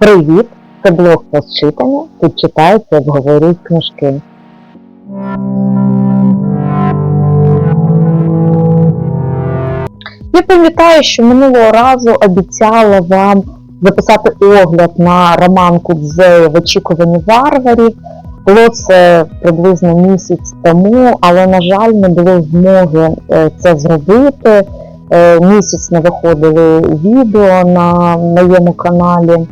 Привіт! Це блог про читання. Тут читаються, обговорюють книжки. Я пам'ятаю, що минулого разу обіцяла вам записати огляд на роман Кудзея в очікуванні варварів. Було це приблизно місяць тому, але, на жаль, не було змоги е, це зробити. Е, Місяць не виходили відео на моєму каналі.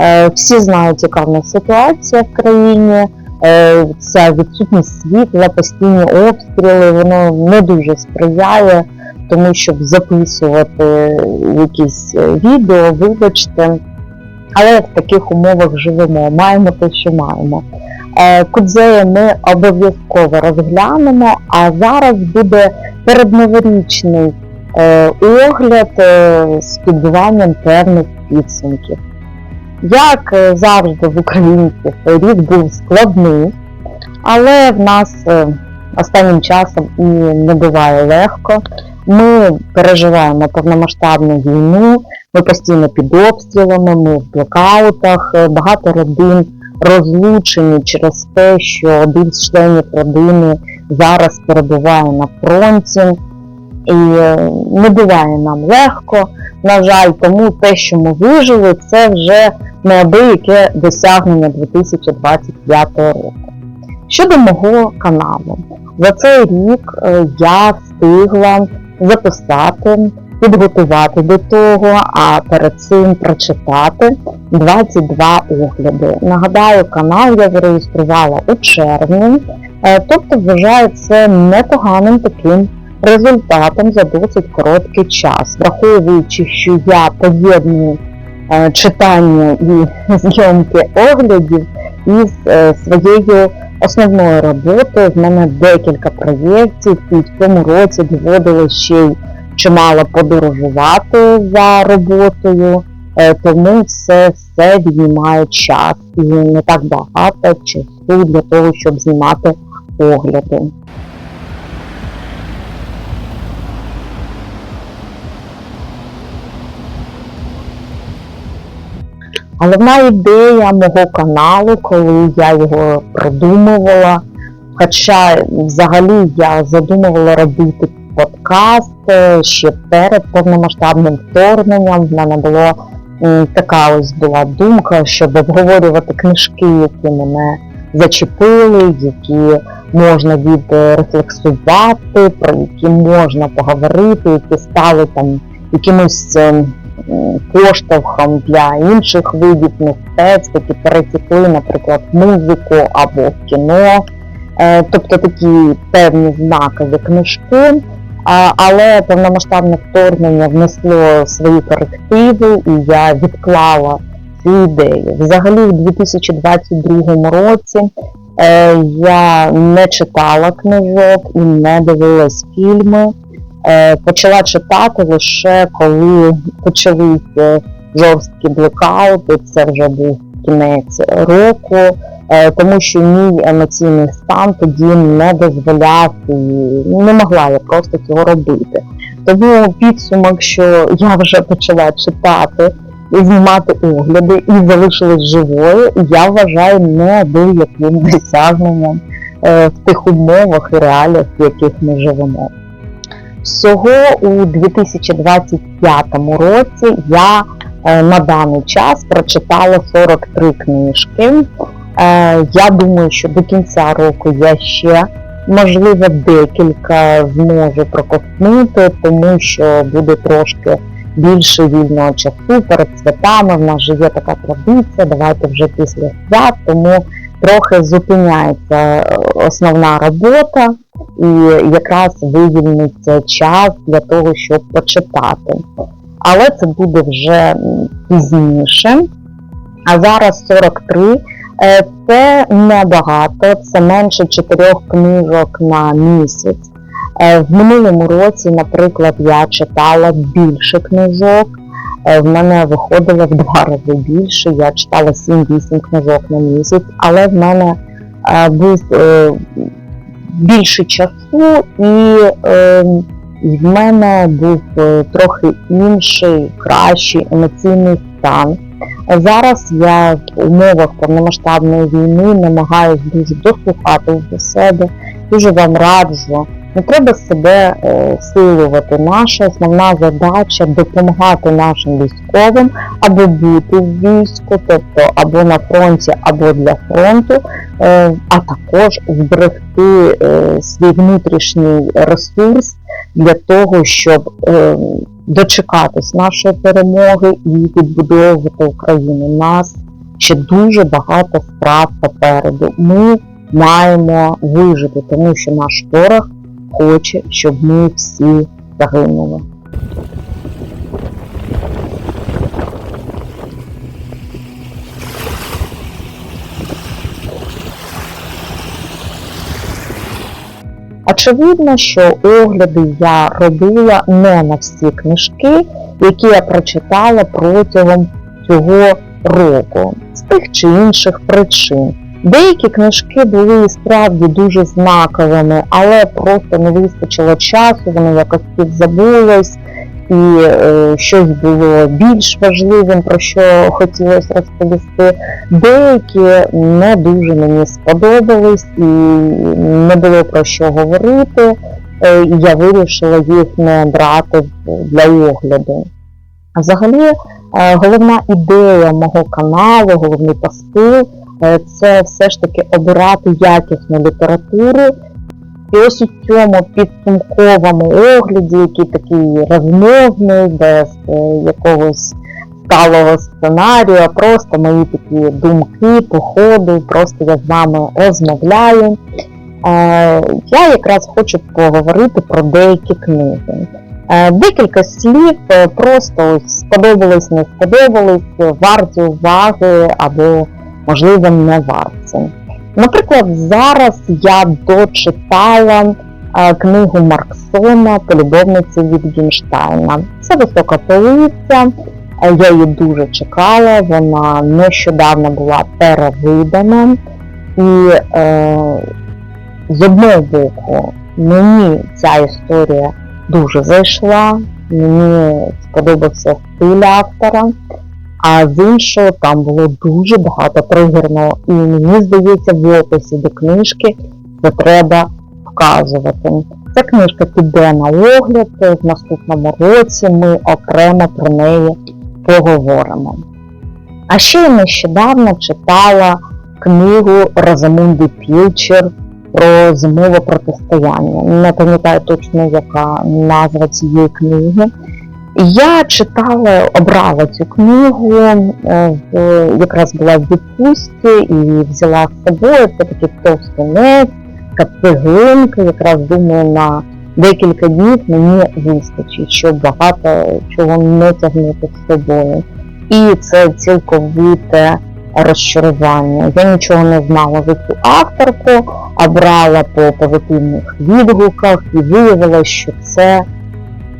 Е, Всі знають, яка в нас ситуація в країні. Е, Ця відсутність світла, постійні обстріли, воно не дуже сприяє тому, щоб записувати якісь е, відео, вибачте. Але в таких умовах живемо, маємо те, що маємо. Кудзея ми обов'язково розглянемо, а зараз буде передноворічний огляд з підбиванням певних підсумків. Як е, завжди в українців рік був складний, але в нас е, останнім часом і не буває легко. Ми переживаємо повномасштабну війну, ми постійно під обстрілами, ми в блокаутах, е, багато родин розлучені через те, що один з членів родини зараз перебуває на фронті. І е, не буває нам легко, на жаль, тому те, що ми вижили, це вже неабияке досягнення 2025 року. Щодо мого каналу, за цей рік е, я встигла записати, підготувати до того, а перед цим прочитати 22 огляди. Нагадаю, канал я зареєструвала у червні, е, тобто вважаю це непоганим таким результатом за досить короткий час, враховуючи, що я поєдную е, читання і зйомки оглядів із е, своєю основною роботою. В мене декілька проєктів, і в цьому році доводилось ще й чимало подорожувати за роботою, е, тому це все віднімає час і не так багато часу для того, щоб знімати огляди. Головна ідея мого каналу, коли я його продумувала, хоча взагалі я задумувала робити подкаст ще перед повномасштабним вторгненням. В мене була така ось була думка, щоб обговорювати книжки, які мене зачепили, які можна відрефлексувати, про які можна поговорити, які стали там якимось е, м, поштовхом для інших видів мистецтв, які перетекли, наприклад, в музику або в кіно, Е, тобто такі певні знакові книжки. А, але повномасштабне вторгнення внесло свої корективи, і я відклала цю ідею. Взагалі, у 2022 році е, я не читала книжок і не дивилась фільми. Е, почала читати лише коли почалися жорсткі блокаути. Це вже був кінець року, е, тому що мій емоційний стан тоді не дозволяв і не могла я просто цього робити. Тому підсумок, що я вже почала читати і знімати огляди і залишилась живою, я вважаю неабияким досягненням е, в тих умовах і реаліях, в яких ми живемо. Всього у 2025 році я е, на даний час прочитала 43 книжки. Е, Я думаю, що до кінця року я ще, можливо, декілька зможу проковтнути, тому що буде трошки більше вільного часу перед святами. В нас же є така традиція, давайте вже після свят, тому трохи зупиняється е, основна робота і якраз вивільниться час для того, щоб почитати. Але це буде вже пізніше. А зараз 43 Е, це небагато, це менше 4 книжок на місяць. Е, В минулому році, наприклад, я читала більше книжок. Е, В мене виходило в два рази більше. Я читала 7-8 книжок на місяць, але в мене е, був е, більше часу, і, в мене був трохи інший, кращий емоційний стан. Зараз я в умовах повномасштабної війни намагаюся дуже дослухати до себе, дуже вам раджу. Не треба себе е, силувати. Наша основна задача допомагати нашим військовим або бути в війську, тобто або на фронті, або для фронту, е, а також зберегти е, свій внутрішній ресурс для того, щоб дочекатись нашої перемоги і відбудовувати Україну. У Нас ще дуже багато справ попереду. Ми маємо вижити, тому що наш ворог хоче, щоб ми всі загинули. Очевидно, що огляди я робила не на всі книжки, які я прочитала протягом цього року, з тих чи інших причин. Деякі книжки були справді дуже знаковими, але просто не вистачило часу, вони якось підзабулись, і е, щось було більш важливим, про що хотілося розповісти. Деякі не дуже мені сподобались і не було про що говорити. Е, і я вирішила їх не брати для огляду. Взагалі, е, головна ідея мого каналу, головний посил це все ж таки обирати якісну літературу. І ось у цьому підсумковому огляді, який такий розмовний, без е, якогось сталого сценарію, просто мої такі думки, походи, просто я з вами розмовляю. Е, Я якраз хочу поговорити про деякі книги. Е, Декілька слів е, просто ось сподобались, не сподобались, варті уваги або, можливо, не варті. Наприклад, зараз я дочитала е, книгу Марксона Полюбовниці від Гінштайна. Це висока полиця. е, Я її дуже чекала, вона нещодавно була перевидана. І е, з одного боку, мені ця історія дуже зайшла, мені сподобався стиль автора. А з іншого там було дуже багато тригерного, і мені здається, в описі до книжки це треба вказувати. Ця книжка піде на огляд в наступному році. Ми окремо про неї поговоримо. А ще я нещодавно читала книгу Розамунди Пілчер про зимове протистояння. Не пам'ятаю точно, яка назва цієї книги. Я читала, обрала цю книгу, е, якраз була в відпустці і взяла з собою. Це такий товстунець, така цеглинка, якраз думаю, на декілька днів мені вистачить, щоб багато чого не тягнути з собою. І це цілковите розчарування. Я нічого не знала за цю авторку, а брала по позитивних відгуках і виявилося, що це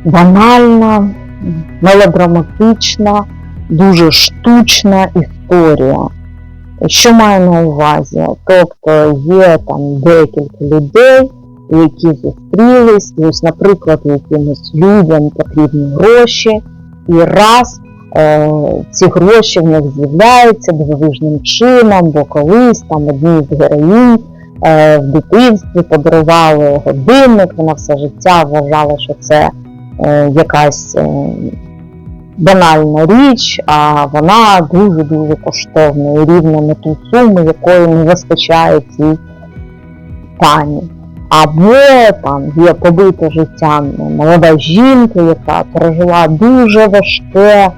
банальна, мелодраматична, дуже штучна історія. Що маю на увазі? Тобто є там декілька людей, які зустрілись, ось, наприклад, якимось людям потрібні гроші, і раз е, ці гроші в них з'являються дивовижним чином, бо колись там одній з героїнь е, в дитинстві подарували годинник, вона все життя вважала, що це якась е, банальна річ, а вона дуже-дуже коштовна і рівна на ту суму, якої не вистачає цій пані. Або там є побите життя молода жінка, яка пережила дуже важке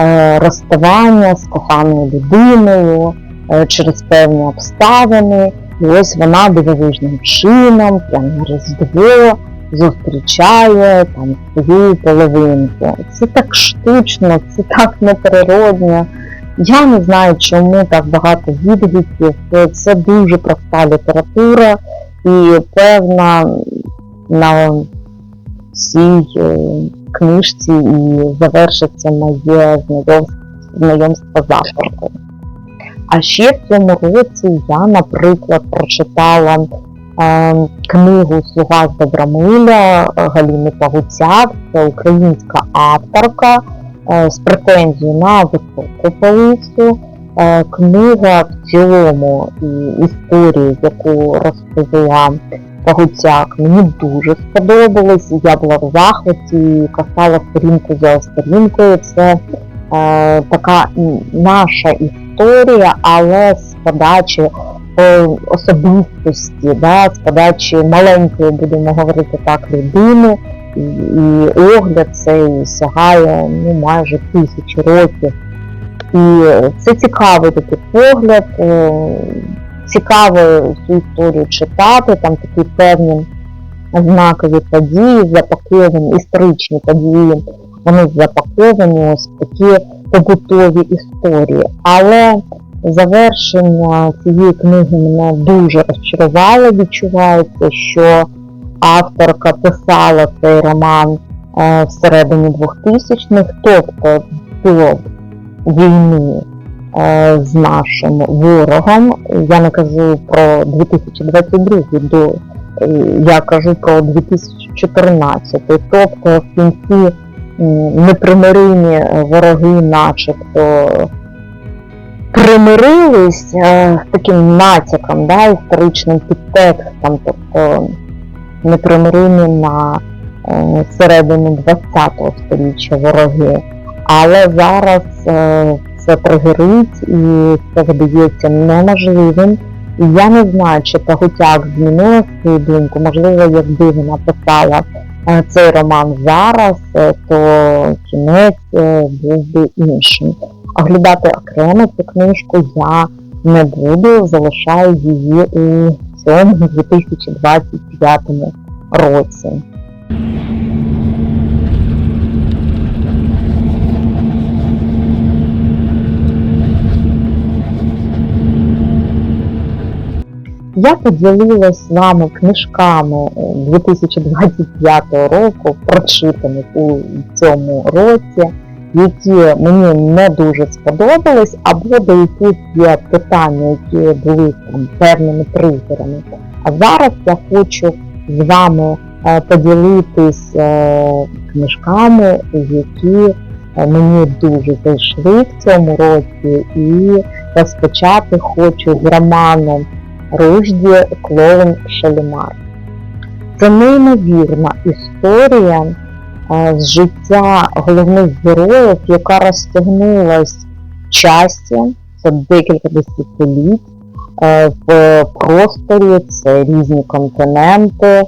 е, розставання з коханою людиною е, через певні обставини. І ось вона дивовижним чином, прямо Різдво, зустрічає там свою половинку. Це так штучно, це так неприродно. Я не знаю, чому так багато відгуків. Це дуже проста література, і певна на цій е, книжці і завершиться моє знайомство, з авторкою. А ще в цьому році я, наприклад, прочитала книгу Слуга з Добромиля Галіни Пагуцяк, це українська авторка. е, з претензією на високу полицю. Е, Книга в цілому і історії, яку розповіла Пагуцяк, мені дуже сподобалось. Я була в захваті, касала сторінку за сторінкою. Це е, така наша історія, але з подачі е, особистості, да, з подачі маленької, будемо говорити так, людини. І, і огляд цей сягає ну, майже тисячі років. І це цікавий такий погляд, е, цікаво цю історію читати, там такі певні знакові події запаковані, історичні події, вони запаковані ось такі побутові історії. Але завершення цієї книги мене дуже розчарувало. Відчувається, що авторка писала цей роман е, всередині 2000-х, тобто до війни е, з нашим ворогом. Я не кажу про 2022 до е, я кажу про 2014. Тобто в кінці непримиримі вороги, начебто примирились е, з таким натяком, да, історичним підтекстом, тобто непримиримі на е, середину 20-го століття вороги. Але зараз е, це тригерить і це видається неможливим. І я не знаю, чи Пагутяк змінила свою думку. Можливо, якби вона писала цей роман зараз, то кінець був би іншим. Оглядати окремо цю книжку я не буду, залишаю її у цьому 2025 році. Я поділилась з вами книжками е, 2025 року, прочитаних у цьому році, які мені не дуже сподобались, або до яких є питання, які були там певними тригерами. А зараз я хочу з вами е, поділитись е, книжками, які е, мені дуже зайшли в цьому році, і розпочати хочу з роману Ружді Клоун Шалімар. Це неймовірна історія з життя головних героїв, яка розтягнулась в часі, це декілька десятиліть, е, в просторі, це різні континенти, е,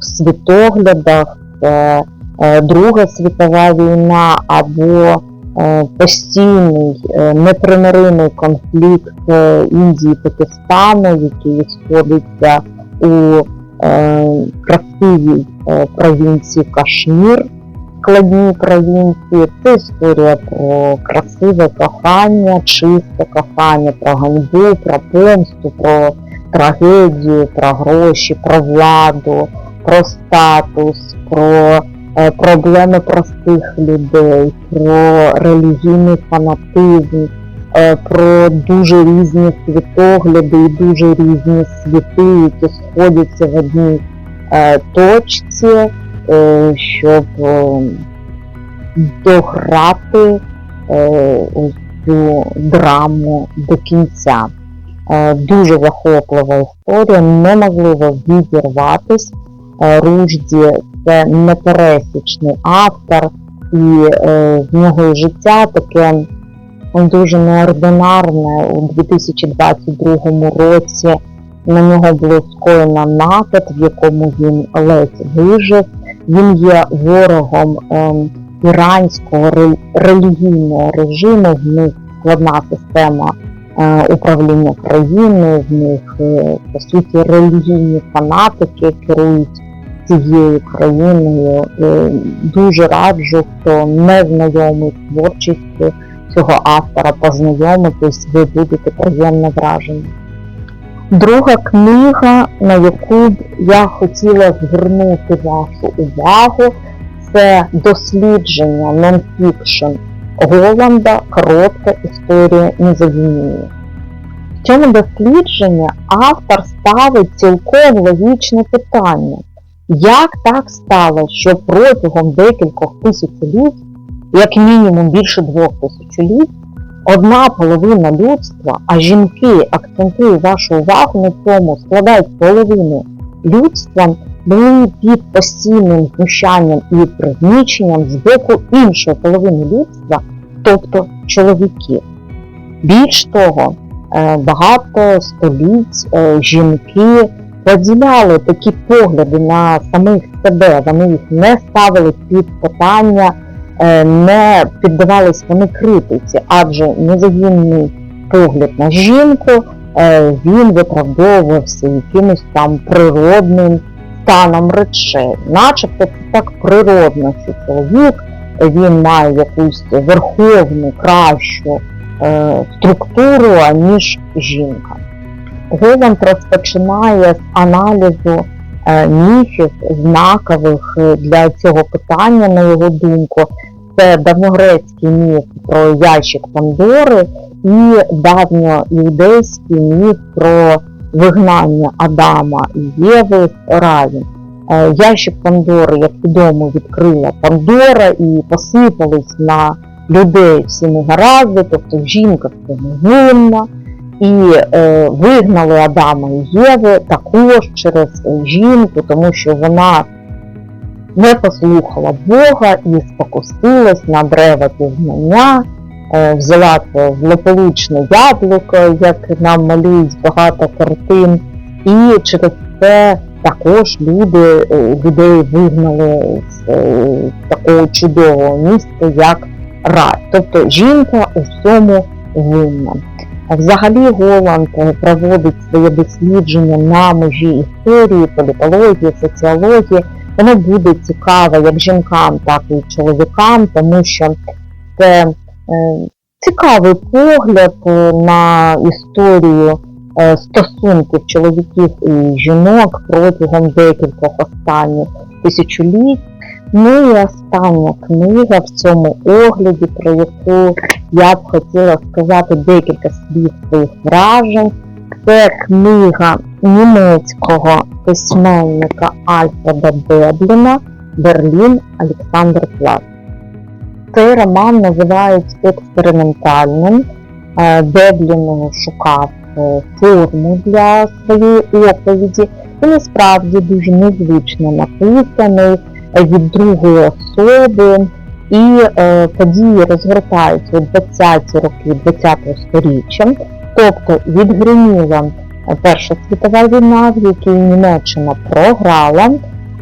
в світоглядах, це е, Друга світова війна або постійний непримиримий конфлікт Індії і Пакистану, який сходиться у красивій е, провінції Кашмір, складній провінції. Це історія про красиве кохання, чисте кохання, про ганьбу, про помсту, про трагедію, про гроші, про владу, про статус, про е, проблеми простих людей, про релігійний фанатизм, е, про дуже різні світогляди і дуже різні світи, які сходяться в одній е, точці, е, щоб е, дограти е, цю драму до кінця. Е, Дуже захоплива історія, неможливо відірватись. Е, Ружді це непересічний автор, і е, в нього життя таке дуже неординарне у 2022 році. На нього було скоєно напад, в якому він ледь вижив. Він є ворогом ем, іранського релігійного режиму. В них складна система е, управління країною, в них е, по суті релігійні фанатики керують цією країною. Е, Дуже раджу, хто не знайомий творчістю цього автора, познайомитись, ви будете приємно вражені. Друга книга, на яку б я хотіла звернути вашу увагу, це дослідження нонфікшн Голланда Коротка історія мізогінії. В цьому дослідженні автор ставить цілком логічне питання. Як так стало, що протягом декількох тисячоліть як мінімум більше двох тисячоліть, одна половина людства, а жінки, акцентую вашу увагу на цьому, складають половину людства, були під постійним знущанням і пригніченням з боку іншої половини людства, тобто чоловіків. Більш того, е, багато століть е, жінки поділяли такі погляди на самих себе, вони їх не ставили під питання, не піддавались вони критиці, адже незагінний погляд на жінку е, він виправдовувався якимось там природним станом речей, начебто так природно, що чоловік він має якусь верховну, кращу е, структуру, аніж жінка. Голланд розпочинає з аналізу е, міфів, знакових е, для цього питання, на його думку. Це давньогрецький міф про ящик Пандори і давньоіудейський міф про вигнання Адама і Єви з раю. Е, Ящик Пандори, як відомо, відкрила Пандора і посипались на людей всі негаразди, тобто жінка це невинна, і е, вигнали Адама і Єви також через жінку, тому що вона не послухала Бога і спокусилась на дерево пізнання, е, взяла це злополучне яблуко, як нам малюють багато картин, і через це також люди, е, людей вигнали з е, такого чудового міста, як рай. Тобто жінка у всьому винна. Взагалі Голланд проводить своє дослідження на межі історії, політології, соціології. Воно буде цікаве як жінкам, так і чоловікам, тому що це е, цікавий погляд на історію е, стосунків чоловіків і жінок протягом декількох останніх тисячоліть. Ну і остання книга в цьому огляді, про яку я б хотіла сказати декілька слів своїх вражень. Це книга німецького письменника Альфреда Дебліна Берлін Олександр Плат. Цей роман називають експериментальним. Е, Деблін шукав е, форму для своєї оповіді і насправді дуже незвично написаний від другої особи. І е, події розгортаються у 20-ті роки 20-го сторіччя, тобто відгриміла Перша світова війна, в якій Німеччина програла,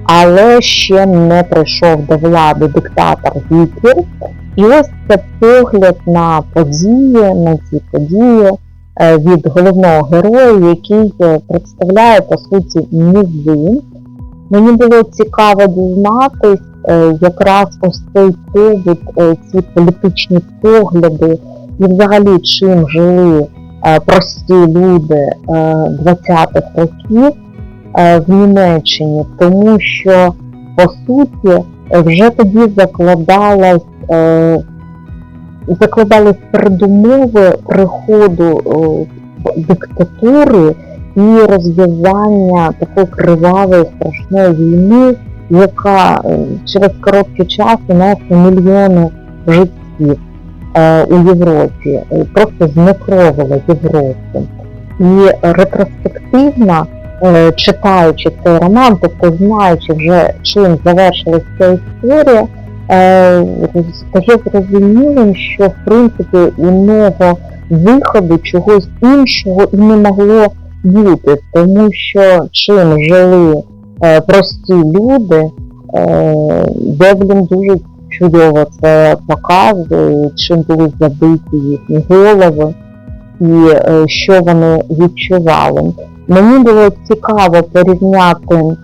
але ще не прийшов до влади диктатор Гітлер. І ось це погляд на події, на ці події е, від головного героя, який е, представляє по суті низи. Мені було цікаво дізнатись е, якраз ось цей побут, ці політичні погляди і взагалі чим жили прості люди 20-х років в Німеччині, тому що по суті вже тоді закладалась закладались передумови приходу диктатури і розв'язання такої кривавої страшної війни, яка через короткий час унесла мільйони життів у Європі, просто знекровила Європу. І ретроспективно, читаючи цей роман, тобто знаючи вже чим завершилася ця історія, стає зрозумілим, що в принципі іного виходу чогось іншого і не могло бути, тому що чим жили прості люди, Девлін дуже чудово це показує, чим були забиті їхні голови і е, що вони відчували. Мені було цікаво порівняти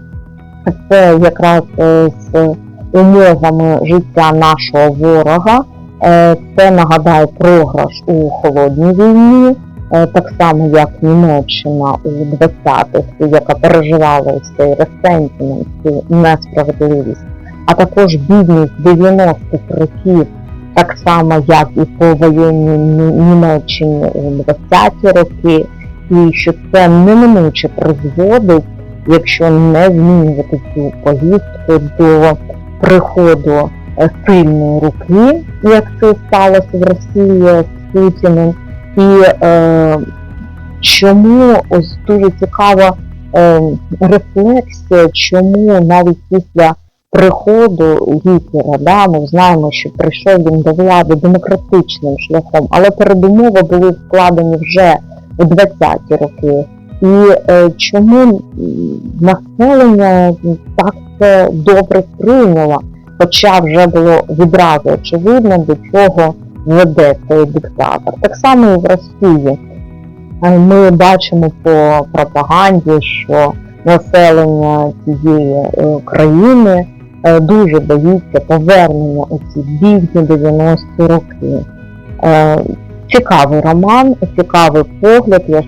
це якраз е, з умовами життя нашого ворога. Е, це нагадаю програш у холодній війні, так само як Німеччина у 20-х, яка переживала цей ресентимент, цю несправедливість а також бідність 90-х років, так само як і по воєнній Німеччині у 20-ті роки, і що це неминуче призводить, якщо не змінювати цю повістку до приходу е, сильної руки, як це сталося в Росії з Путіним. І е, чому ось дуже цікава е, рефлексія, чому навіть після приходу Гітлера, да, ми знаємо, що прийшов він до влади демократичним шляхом, але передумови були вкладені вже у 20-ті роки. І е, чому населення так це добре сприйняло, хоча вже було відразу очевидно, до чого веде цей диктатор. Так само і в Росії. Е, Ми бачимо по пропаганді, що населення цієї е, країни е, дуже боїться повернення у ці бідні 90-ті роки. Цікавий роман, цікавий погляд, я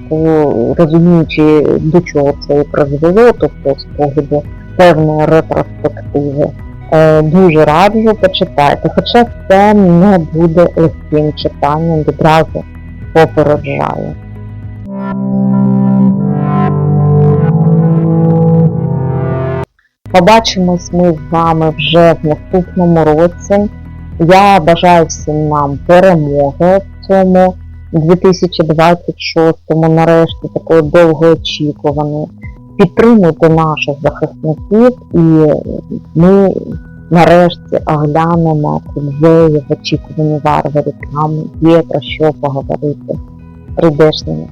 розуміючи, до чого це призвело, тобто з погляду певної ретроспективи. Е, Дуже раджу, почитайте, хоча це не буде легким читанням, відразу попереджаю. Побачимось ми з вами вже в наступному році. Я бажаю всім нам перемоги в цьому 2026-му, нарешті такої довгоочікуваної. Підтримуйте наших захисників і ми нарешті оглянемо музеї в очікуванні варварів. Нам є про що поговорити з прийдешніми